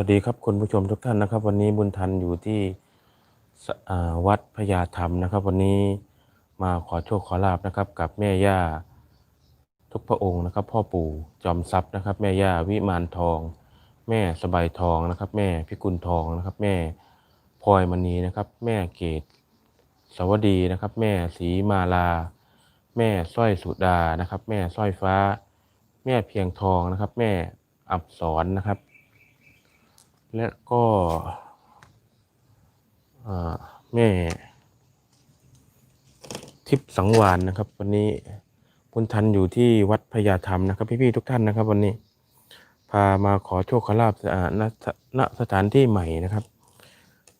วัสดีครับคุณผู้ชมทุกท่านนะครับ วันนี้บุญทันอยู่ที่วัดพญาธรรมนะครับ วันนี้มาขอโชคขอลาบนะครับ กับแม่ย่าทุกพระองค์นะครับ พ่อปู่จอมทรัพย์นะครับ แม่ย่าวิมานทอง แม่สบายทองนะครับ แม่พิกุลทองนะครับ แม่พลอยมณีนะครับ แม่เกตสวัสดีนะครับ แม่ศรีมาลา แม่สร้อยสุดานะครับ แม่สร้อยฟ้า แม่เพียงทองนะครับ แม่อับสรนะครับ และก็แม่ ทิพย์สังวานนะครับ วันนี้บุญทันอยู่ที่วัดพญาธรรมนะครับ พี่ๆทุกท่านนะครับ วันนี้พามาขอโชคขอลาบอ่าณณสถานที่ใหม่นะครับ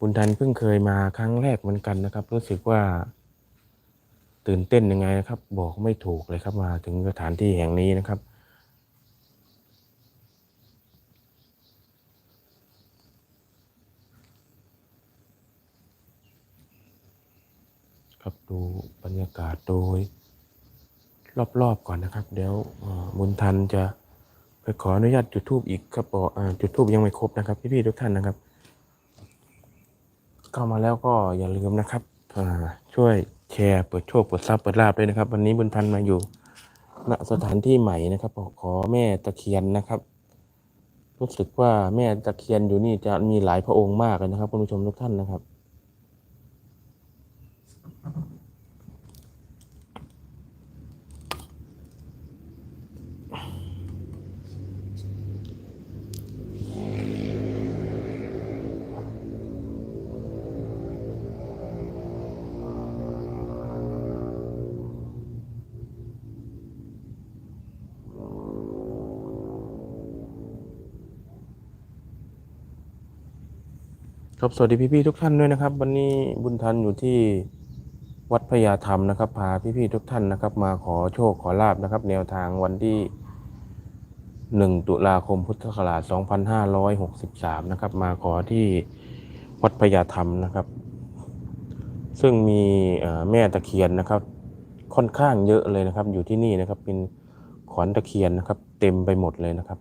บุญทันเพิ่งเคยมาครั้งแรกเหมือนกันนะครับ รู้สึกว่า ตื่นเต้นยังไงนะครับ บอกไม่ถูกเลยครับมาถึงสถานที่แห่งนี้นะครับ ครับ ดูบรรยากาศโดย รอบๆก่อนนะครับ เดี๋ยวเอ่อบุญทันจะไปขออนุญาตจุดทูบอีกครับบอกอ่าจุดทูบยังไม่ครบนะครับพี่ๆทุกท่านนะครับ เข้ามาแล้วก็อย่าลืมนะครับช่วยแชร์เปิดโชคเปิดทรัพย์เปิดลาบด้วยนะครับ วันนี้บุญทันมาอยู่ณสถานที่ใหม่นะครับขอแม่ตะเคียนนะครับรู้สึกว่าแม่ตะเคียนอยู่นี่จะมีหลายพระองค์มากเลยนะครับคุณผู้ชมทุกท่านนะครับ ครับสวัสดีพี่ๆทุกท่านด้วยนะครับ วันนี้บุญทันอยู่ที่ วัดพญาธรรมนะครับพาพี่ๆทุกท่านนะครับ มาขอโชคขอลาบนะครับ แนวทางวันที่ 1 ตุลาคมพุทธศักราช 2563 นะครับ มาขอที่วัดพญาธรรมนะครับ ซึ่งมีแม่ตะเคียนนะครับ ค่อนข้างเยอะเลยนะครับ อยู่ที่นี่นะครับเป็นขอนตะเคียนนะครับ เต็มไปหมดเลยนะครับ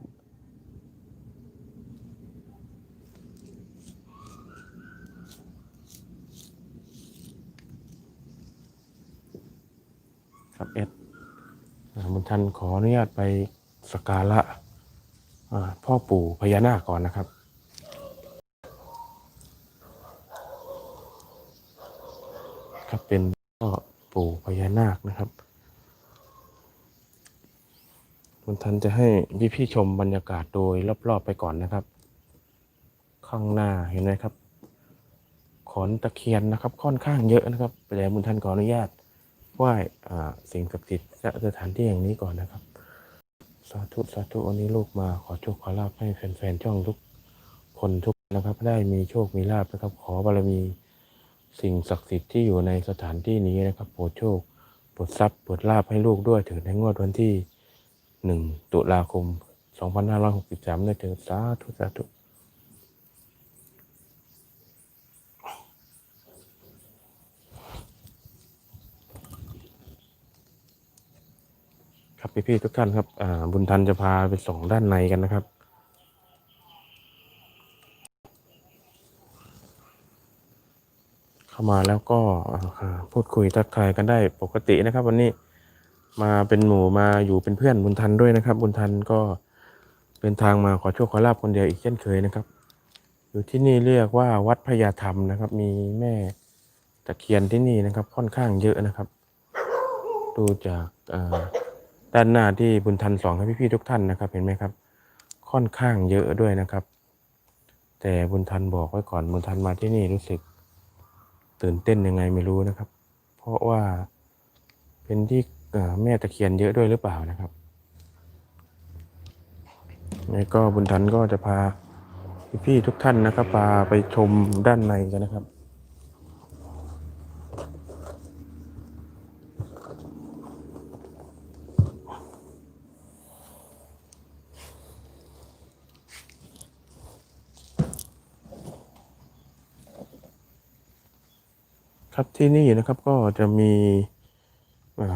ครับเอสอ่าบุญทันขออนุญาตไปสการะพ่อปู่พญานาคก่อนนะครับครับเป็นพ่อปู่พญานาคนะครับบุญทันจะให้พี่พี่ๆชมบรรยากาศโดยรอบๆไปก่อนนะครับ ข้างหน้าเห็นไหมครับ ขอนตะเคียนนะครับค่อนข้างเยอะนะครับแต่บุญทันขออนุญาต ไหว้อ่สิ่งศักดิ์สิทธิ์สถานที่แห่งนี้ก่อนนะครับ สาธุสาธุวันนี้ลูกมาขอโชคขอลาภให้แฟนๆช่องทุกคนทุกนะครับ ได้มีโชคมีลาภนะครับ ขอบารมีสิ่งศักดิ์สิทธิ์ที่อยู่ในสถานที่นี้นะครับโปรดโชคโปรดทรัพย์โปรดลาภให้ลูกด้วยถึงในงวดวันที่หนึ่งตุลาคมสองพันห้าร้อยหกสิบสามเถิดสาธุสาธุ ครับพี่ๆทุกท่านครับบุญทันจะพาไปส่องด้านในกันนะครับ เข้ามาแล้วก็พูดคุยทักทายกันได้ปกตินะครับ วันนี้มาเป็นหมู่มาอยู่เป็นเพื่อนบุญทันด้วยนะครับ บุญทันก็เดินทางมาขอโชคขอลาบคนเดียวอีกเช่นเคยนะครับ อยู่ที่นี่เรียกว่าวัดพญาธรรมนะครับ มีแม่ตะเคียนที่นี่นะครับ ค่อนข้างเยอะนะครับ ดูจากอ่า ด้านหน้าที่บุญทันสองให้พี่ๆทุกท่านนะครับ เห็นไหมครับ ค่อนข้างเยอะด้วยนะครับ แต่บุญทันบอกไว้ก่อนบุญทันมาที่นี่รู้สึก ตื่นเต้นยังไงไม่รู้นะครับ เพราะว่าเป็นที่แม่ตะเคียนเยอะด้วยหรือเปล่านะครับแล้วก็บุญทันก็จะพาพี่ๆทุกท่านนะครับพาไปชมด้านในกันนะครับ ครับที่นี่นะครับก็จะมี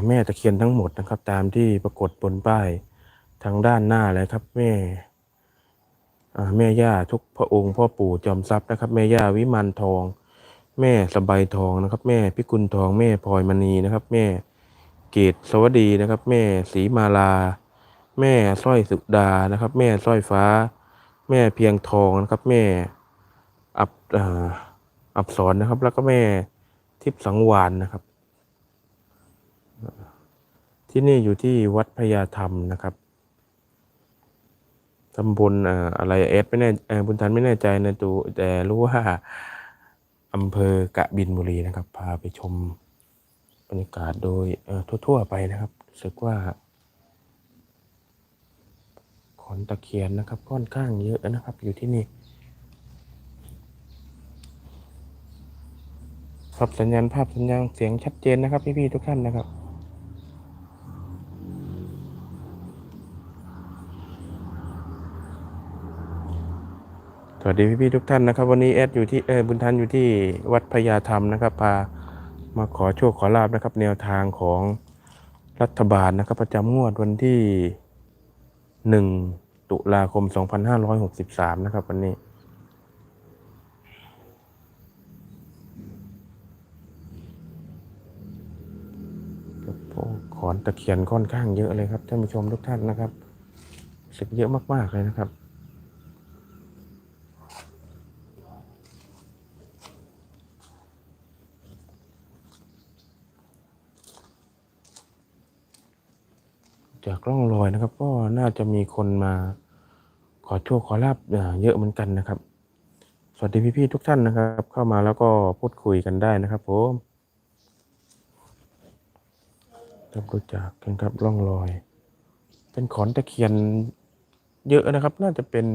แม่ตะเคียนทั้งหมดนะครับ ตามที่ปรากฏบนป้ายทางด้านหน้าเลยครับ แม่แม่ย่าทุกพระองค์ พ่อปู่จอมทรัพย์นะครับ แม่ย่าวิมานทอง แม่สบายทองนะครับ แม่พิกุลทอง แม่พลอยมณีนะครับ แม่เกตสวัสดีนะครับ แม่ศรีมาลา แม่สร้อยสุดานะครับ แม่สร้อยฟ้า แม่เพียงทองนะครับ แม่อับอับสรนะครับ แล้วก็แม่ ทิพสังวานนะครับ ที่นี่อยู่ที่วัดพญาธรรมนะครับตำบลอะไรเอสไม่แน่เอ่อบุญทันไม่แน่ใจในะตัวแต่รู้ว่าอำเภอกะบินบุรีนะครับ พาไปชมบรรยากาศโดยทั่ว ๆ ไปนะครับรู้สึกว่าขอนตะเคียนนะครับค่อนข้างเยอะนะครับอยู่ที่นี่ ครับสัญญาณภาพสัญญาณเสียงชัดเจนนะครับพี่ๆทุกท่านนะครับสวัสดีพี่ๆทุกท่านนะครับ วันนี้แอดอยู่ที่เออบุญทันอยู่ที่วัดพญาธรรมนะครับพามาขอโชคขอลาบนะครับ แนวทางของรัฐบาลนะครับ ประจำงวดวันที่หนึ่งตุลาคม 2563 นะครับ วันนี้ ครับโอ้ ขอนตะเคียนค่อนข้างเยอะเลยครับท่านผู้ชมทุกท่านนะครับสึกเยอะมาก ๆ เลยนะครับ จากร่องรอยนะครับ ก็น่าจะมีคนมาขอโชคขอลาบเยอะเหมือนกันนะครับ สวัสดีพี่ ๆ ทุกท่านนะครับ เข้ามาแล้วก็พูดคุยกันได้นะครับผม รับรู้จักกันครับร่องรอย เป็นขอนตะเคียนเยอะนะครับ น่าจะเป็น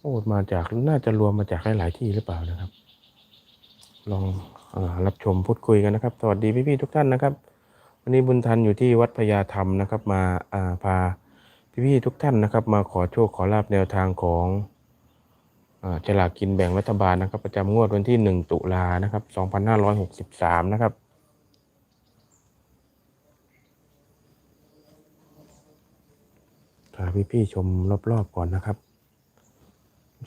โอ้มาจากน่าจะรวมมาจากหลายๆที่หรือเปล่านะครับ ลองอรับชมพูดคุยกันนะครับ สวัสดีพี่ๆทุกท่านนะครับ วันนี้บุญทันอยู่ที่วัดพญาธรรมนะครับ มาอ่าพาพี่ๆทุกท่านนะครับ มาขอโชคขอลาบแนวทางของอ่าฉลากกินแบ่งรัฐบาลนะครับ ประจำงวดวันที่หนึ่งตุลานะครับสองพันห้าร้อยหกสิบสามนะครับ พาพี่ๆชมรอบๆก่อนนะครับ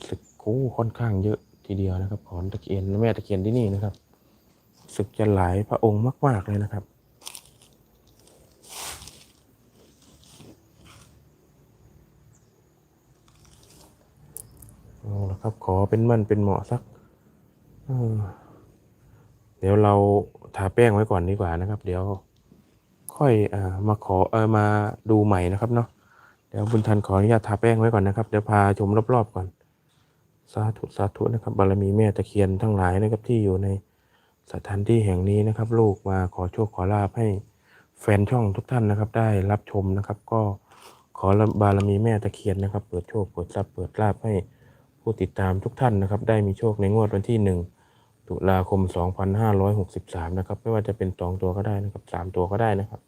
สึกโอ้ค่อนข้างเยอะทีเดียวนะครับขอนตะเคียนแม่ตะเคียนที่นี่นะครับ สึกจะหลายพระองค์มากๆเลยนะครับเอาละครับขอเป็นมั่นเป็นเหมาะสักเดี๋ยวเราทาแป้งไว้ก่อนดีกว่านะครับ เดี๋ยวค่อยอามาขอเออมาดูใหม่นะครับเนาะ เดี๋ยวบุญทันขออนุญาตทาแป้งไว้ก่อนนะครับ เดี๋ยวพาชมรอบๆก่อน สาธุสาธุนะครับ บารมีแม่ตะเคียนทั้งหลายนะครับที่อยู่ในสถานที่แห่งนี้นะครับ ลูกมาขอโชคขอลาบให้แฟนช่องทุกท่านนะครับ ได้รับชมนะครับ ก็ขอบารมีแม่ตะเคียนนะครับ เปิดโชคเปิดทรัพย์เปิดลาบให้ผู้ติดตามทุกท่านนะครับ ได้มีโชคในงวดวันที่หนึ่งตุลาคม 2563 นะครับ ไม่ว่าจะเป็นสองตัวก็ได้นะครับสามตัวก็ได้นะครับ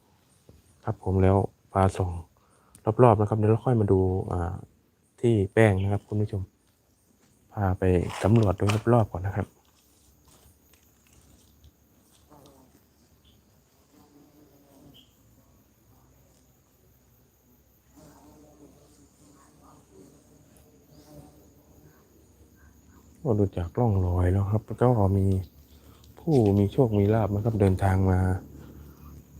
ครับผมแล้วพาส่ง รอบๆนะครับเดี๋ยวเราค่อยมาดูที่แป้งนะครับคุณผู้ชม พาไปสำรวจดูรอบๆก่อนนะครับก็ดูจากร่องรอยแล้วครับก็มีผู้มีโชคมีลาบนะครับเดินทางมา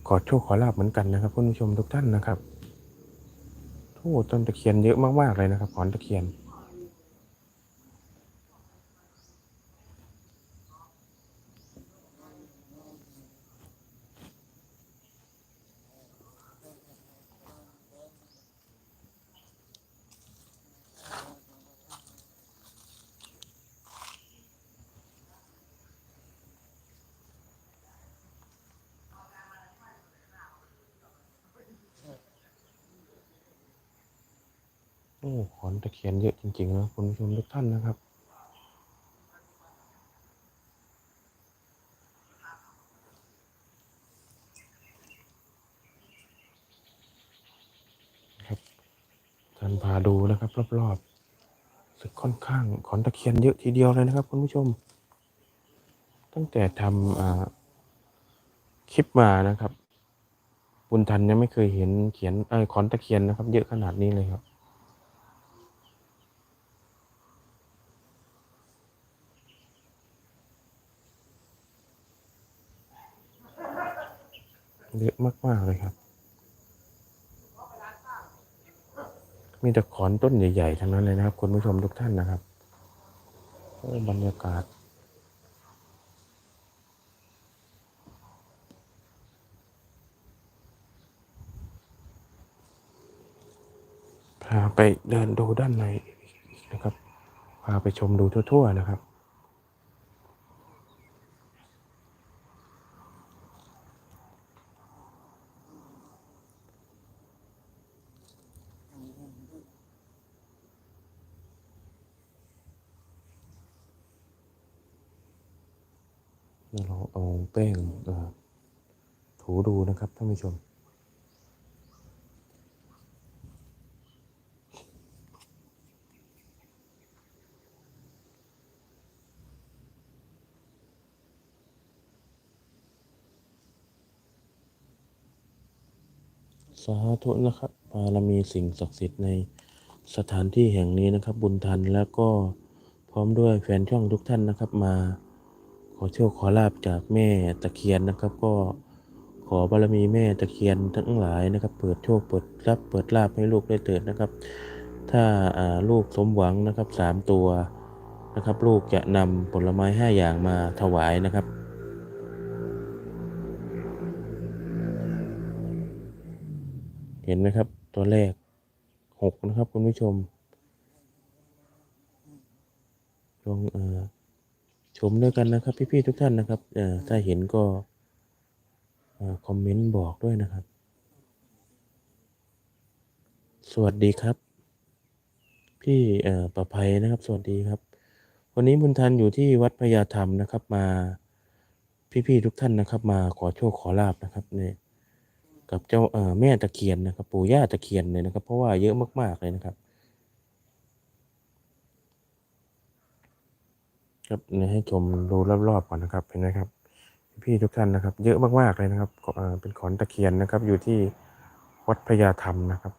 ขอโชคขอลาบเหมือนกันนะครับคุณผู้ชมทุกท่านนะครับ โอ้ต้นตะเคียนเยอะมากๆเลยนะครับขอนตะเคียน โอ้ขอนตะเคียนเยอะจริงๆนะคุณผู้ชมทุกท่านนะครับ ครับท่านพาดูนะครับ รอบๆสึกค่อนข้างขอนตะเคียนเยอะทีเดียวเลยนะครับ คุณผู้ชม ตั้งแต่ทำคลิปมานะครับบุญทันยังไม่เคยเห็นเขียนเออขอนตะเคียนนะครับ เยอะขนาดนี้เลยครับ เยอะมากๆเลยครับ มีแต่ขอนต้นใหญ่ๆทั้งนั้นเลยนะครับ คุณผู้ชมทุกท่านนะครับโอ้บรรยากาศพาไปเดินดูด้านในนะครับ พาไปชมดูทั่ว ๆ นะครับ เราเอาแป้งถูดูนะครับท่านผู้ชม สาธุนะครับบารมีสิ่งศักดิ์สิทธิ์ในสถานที่แห่งนี้นะครับ บุญทันแล้วก็พร้อมด้วยแฟนช่องทุกท่านนะครับมา อโชคขอลาบจากแม่ตะเคียนนะครับ ก็ขอบารมีแม่ตะเคียนทั้งหลายนะครับ เปิดโชคเปิดรับเปิดลาบให้ลูกได้เถิดนะครับ ถ้าอ่าลูกสมหวังนะครับสามตัวนะครับ ลูกจะนำผลไม้ห้าอย่างมาถวายนะครับเห็นไหมครับ ตัวแรกหกนะครับ คุณผู้ชมลองเอ่อ ชมด้วยกันนะครับพี่ๆทุกท่านนะครับเอ่อถ้าเห็นก็คอมเมนต์บอกด้วยนะครับ สวัสดีครับ พี่เอ่อประภัยนะครับ สวัสดีครับ วันนี้บุญทันอยู่ที่วัดพญาธรรมนะครับมาพี่ๆทุกท่านนะครับ มาขอโชคขอลาบนะครับเนี่ยกับเจ้าแม่ตะเคียนนะครับ ปู่ย่าตะเคียนเลยนะครับ เพราะว่าเยอะมากๆเลยนะครับ ครับนี่ให้ชมดูรอบๆก่อนนะครับเห็นไหมครับ พี่ทุกท่านนะครับ เยอะมากๆเลยนะครับเป็นขอนตะเคียนนะครับ อยู่ที่วัดพญาธรรมนะครับ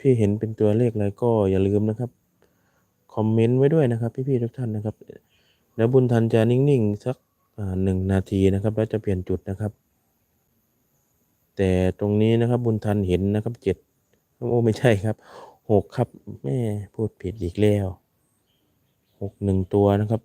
พี่ๆเห็นเป็นตัวเลขอะไรก็อย่าลืมนะครับ คอมเมนต์ไว้ด้วยนะครับ พี่ๆทุกท่านนะครับเดี๋ยวบุญทันจะนิ่งๆสักหนึ่งนาทีนะครับ แล้วจะเปลี่ยนจุดนะครับ แต่ตรงนี้นะครับบุญทันเห็นนะครับเจ็ดโอ้ไม่ใช่ครับหกครับแม่พูดผิดอีกแล้วหกหนึ่งตัวนะครับ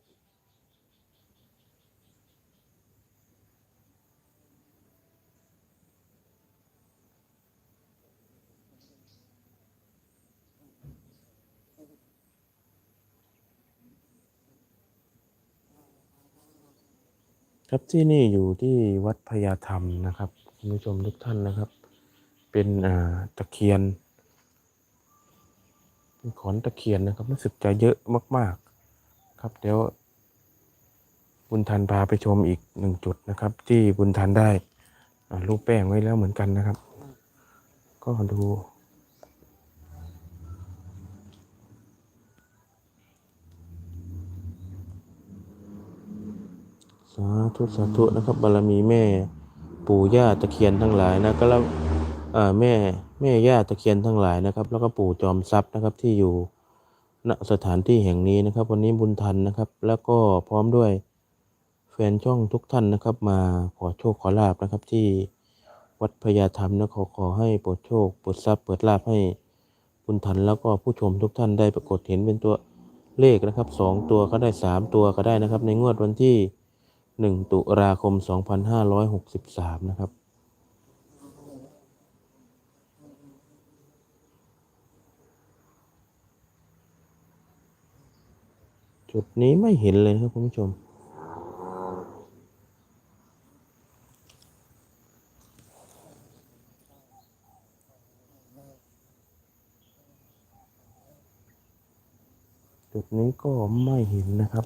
ครับที่นี่อยู่ที่วัดพญาธรรมนะครับคุณผู้ชมทุกท่านนะครับ เป็นอ่าตะเคียนเป็นขอนตะเคียนนะครับรู้สึกจะเยอะมาก ๆ ครับเดี๋ยวบุญทันพาไปชมอีกหนึ่งจุดนะครับ ที่บุญทันได้รูปแป้งไว้แล้วเหมือนกันนะครับ ก็ดู สาธุสาธุนะครับบารมีแม่ ปู่ย่าตะเคียนทั้งหลายนะก็แล้วแม่แม่ย่าตะเคียนทั้งหลายนะครับ แล้วก็ปู่จอมทรัพย์นะครับที่อยู่ณสถานที่แห่งนี้นะครับ วันนี้บุญทันนะครับ แล้วก็พร้อมด้วยแฟนช่องทุกท่านนะครับ มาขอโชคขอลาบนะครับ ที่วัดพญาธรรมนะขอขอให้โปรดโชคโปรดทรัพย์เปิดลาบให้บุญทันแล้วก็ผู้ชมทุกท่านได้ปรากฏเห็นเป็นตัวเลขนะครับสองตัวก็ได้สามตัวก็ได้นะครับ ในงวดวันที่ หนึ่งตุลาคม 2563 นะครับ จุดนี้ไม่เห็นเลยครับคุณผู้ชม จุดนี้ก็ไม่เห็นนะครับ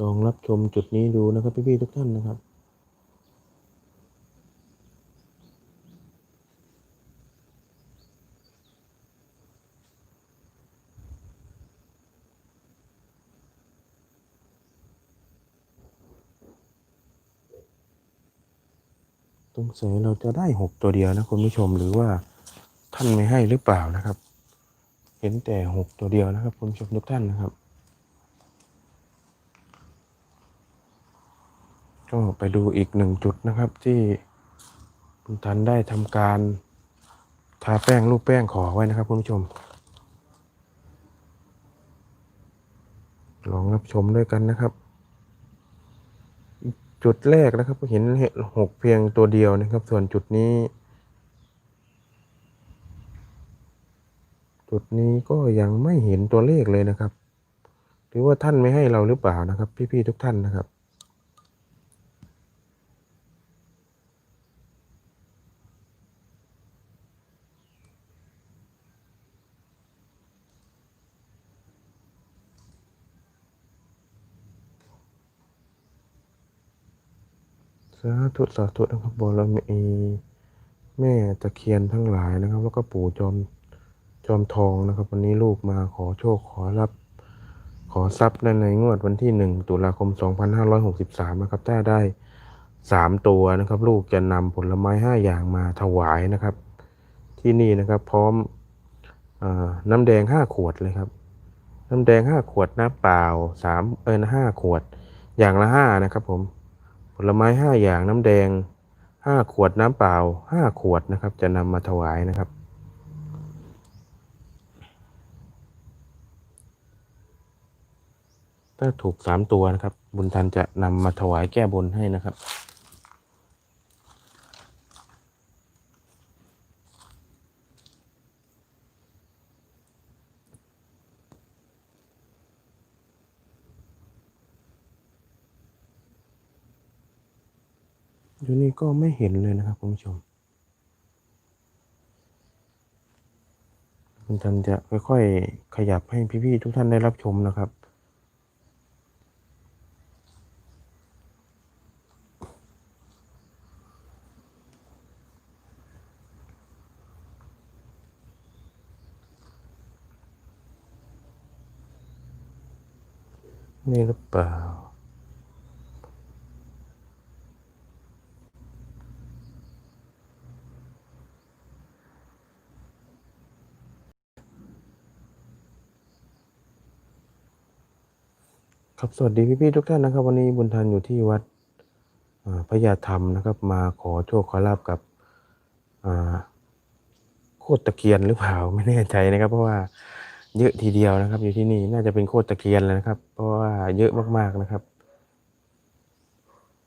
ร ลองรับช มจุดนี้ดูนะครับพี่ๆทุกท่านนะครับ ตรงสัยเราจะได้หกตัวเดียวนะคุณผู้ชมหรือว่าท่านไม่ให้หรือเปล่านะครับ เห็นแต่หกตัวเดียวนะครับคุณผู้ชมทุกท่านนะครับ ก็ไปดูอีกหนึ่งจุดนะครับที่คุณทันได้ทำการทาแป้งรูปแป้งขอไว้นะครับคุณผู้ชม ลองรับชมด้วยกันนะครับ จุดแรกนะครับเห็นเหกเพียงตัวเดียวนะครับ ส่วนจุดนี้ จุดนี้ก็ยังไม่เห็นตัวเลขเลยนะครับ หรือว่าท่านไม่ให้เราหรือเปล่านะครับ พี่ๆทุกท่านนะครับาธุสาธุนะครับบารมีแม่ตะเคียนทั้งหลายนะครับ แล้วก็ปู่จอมจอมทองนะครับ วันนี้ลูกมาขอโชคขอรับ ขอทรัพย์ในในงวดวันที่หนึ่งตุลาคม 2563 นะครับ ถ้าได้สามตัวนะครับ ลูกจะนำผลไม้ห้าอย่างมาถวายนะครับ ที่นี่นะครับพร้อมอน้ำแดงห้าขวดเลยครับ น้ำแดงห้าขวดน้ำเปล่าสามเอินห้าขวดอย่างละห้านะครับผม ลไม้ห้าอย่างน้ำแดงห้าขวดน้ำเปล่าห้าขวดนะครับ จะนำมาถวายนะครับ ถ้าถูกสามตัวนะครับ บุญทันจะนำมาถวายแก้บนให้นะครับ อยู่นี่ก็ไม่เห็นเลยนะครับคุณผู้ชม คุณทันจะค่อยๆขยับให้พี่ๆทุกท่านได้รับชมนะครับ นี่หรือเปล่า ครับสวัสดีพี่ๆทุกท่านนะครับ วันนี้บุญทันอยู่ที่วัดพญาธรรมนะครับ มาขอโชคขอลาบกับโคตรตะเคียนหรือเปล่าไม่แน่ใจนะครับ เพราะว่าเยอะทีเดียวนะครับ อยู่ที่นี่น่าจะเป็นโคตรตะเคียนเลยนะครับ เพราะว่าเยอะมากๆนะครับ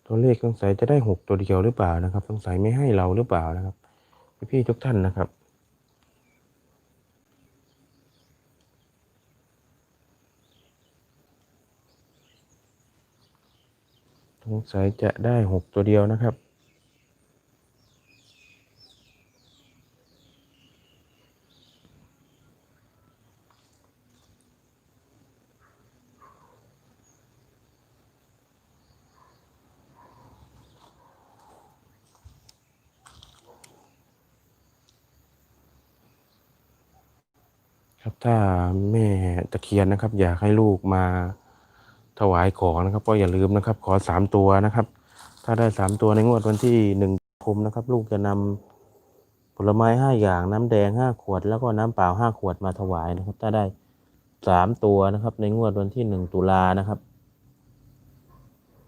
ตัวเลขสงสัยจะได้หกตัวเดียวหรือเปล่านะครับสงสัยไม่ให้เราหรือเปล่านะครับ พี่ๆทุกท่านนะครับ สงสัยจะได้หกตัวเดียวนะครับ ครับถ้าแม่ตะเคียนนะครับ อยากให้ลูกมา วายของนะครับ ก็อย่าลืมนะครับ ขอสามตัวนะครับ ถ้าได้สามตัวในงวดวันที่หนึ่งคมนะครับ ลูกจะนำผลไม้ห้าอย่างน้ำแดงห้าขวด แล้วก็น้ำเปล่าห้าขวดมาถวายนะครับ ถ้าได้สามตัวนะครับ ในงวดวันที่หนึ่งตุลานะครับ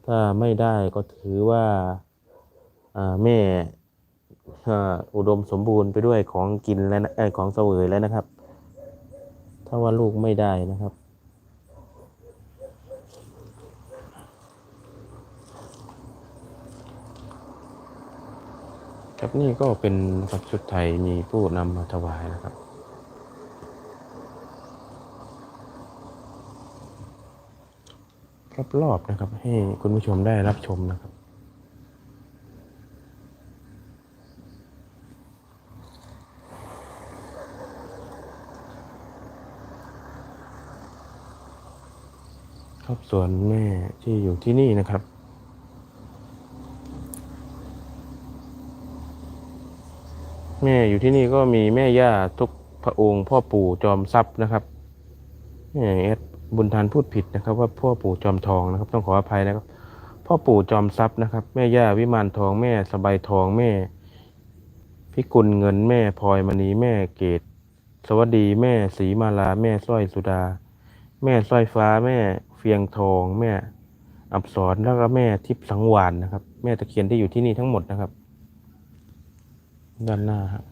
ถ้าไม่ได้ก็ถือว่าแม่อุดมสมบูรณ์ไปด้วยของกินและของเสวยแล้วนะครับ ถ้าว่าลูกไม่ได้นะครับ ครับนี่ก็เป็นสักชุดไทยมีผู้นำมาถวายนะครับ รอบๆนะครับ ให้คุณผู้ชมได้รับชมนะครับคครับส่วนแม่ที่อยู่ที่นี่นะครับ แม่อยู่ที่นี่ก็มีแม่ย่าทุกพระองค์ พ่อปู่จอมทรัพย์นะครับแม่แอดบุญทานพูดผิดนะครับ ว่าพ่อปู่จอมทองนะครับ ต้องขออภัยนะครับ พ่อปู่จอมทรัพย์นะครับ แม่ย่าวิมานทองแม่สบายทองแม่ พิกุลเงินแม่พลอยมณีแม่เกตสวัสดีแม่ศรีมาลาแม่สร้อยสุดา แม่สร้อยฟ้าแม่เฟียงทอง แม่อับสรแล้วก็แม่ทิพย์สังวานนะครับ แม่ตะเคียนที่อยู่ที่นี่ทั้งหมดนะครับ ด้านหน้าครับ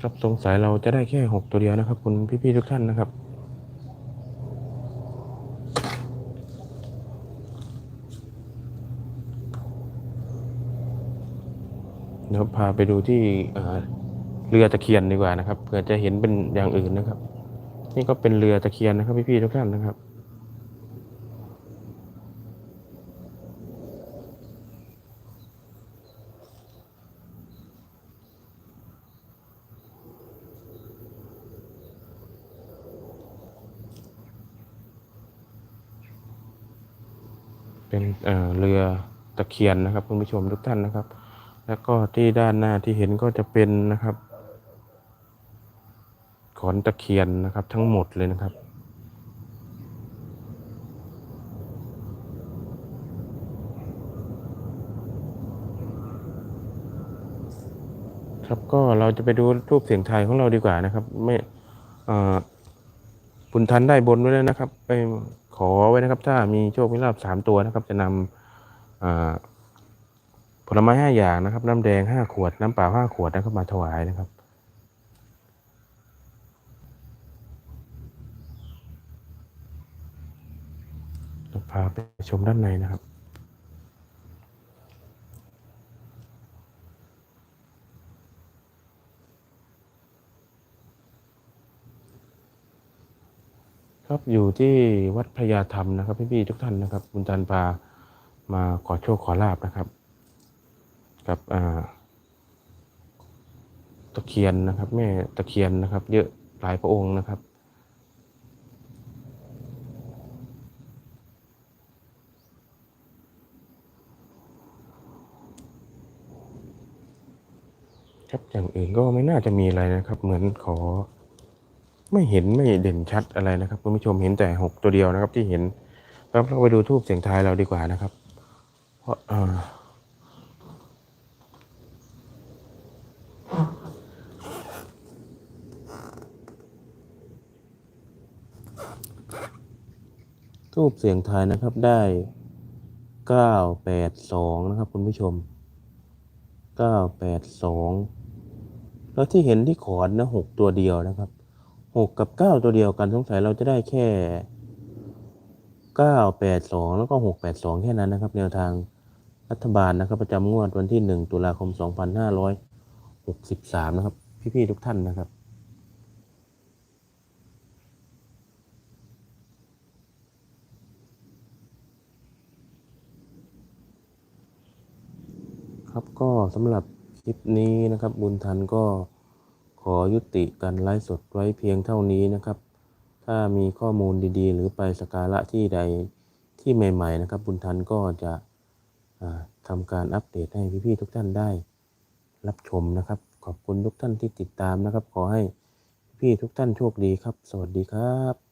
ครับสงสัยเราจะได้แค่หกตัวเดียวนะครับ คุณพี่ๆทุกท่านนะครับ เดี๋ยวพาไปดูที่เอ่อเรือตะเคียนดีกว่านะครับเผื่อจะเห็นเป็นอย่างอื่นนะครับ นี่ก็เป็นเรือตะเคียนนะครับพี่ๆทุกท่านนะครับเป็นเอ่อเรือตะเคียนนะครับ คุณผู้ชมทุกท่านนะครับ แล้วก็ที่ด้านหน้าที่เห็นก็จะเป็นนะครับขอนตะเคียนนะครับ ทั้งหมดเลยนะครับ ครับก็เราจะไปดูรูปเสียงไทยของเราดีกว่านะครับ ไม่เอ่อบุญทันได้บนไว้แล้วนะครับ ไปขอไว้นะครับ ถ้ามีโชคมีลาภสามตัวนะครับ จะนำอ่า ลไม้ห้าอย่างนะครับ น้ำแดงห้าขวด น้ำเปล่าห้าขวดนะครับมาถวายนะครับ พาไปชมด้านในนะครับครับอยู่ที่วัดพญาธรรมนะครับพี่ๆทุกท่านนะครับบุญจันทร์พามาขอโชคขอลาบนะครับ กับอ่าตะเคียนนะครับ แม่ตะเคียนนะครับ เยอะหลายพระองค์นะครับ ครับอย่างอื่นก็ไม่น่าจะมีอะไรนะครับ เหมือนขอ ไม่เห็นไม่เด่นชัดอะไรนะครับคุณผู้ชมเห็นแต่หกตัวเดียวนะครับที่เห็นครับเราไปดูทูบเสียงทายเราดีกว่านะครับ เพราะอ่า ทูบเสียงทายนะครับได้เก้าแปดสองนะครับคุณผู้ชมเก้าแปดสองแล้วที่เห็นที่ขอนนะหกตัวเดียวนะครับหกกับเก้าตัวเดียวกันสงสัยเราจะได้แค่เก้าแปดสองแล้วก็หกแปดสองแค่นั้นนะครับ แนวทางรัฐบาลนะครับ ประจำงวดวันที่หนึ่งตุลาคมสองพันห้าร้อยหกสิบสามนะครับ พี่ๆทุกท่านนะครับ ครับก็ สำหรับคลิปนี้นะครับ บุญทันก็ขอยุติการไลฟ์สดไว้เพียงเท่านี้นะครับ ถ้ามีข้อมูลดีๆ หรือไปสการะที่ใดที่ใหม่ ๆ นะครับ บุญทันก็จะทำการอัปเดตให้พี่ๆทุกท่านได้รับชมนะครับ ขอบคุณทุกท่านที่ติดตามนะครับ ขอให้พี่ๆทุกท่านโชคดีครับ สวัสดีครับ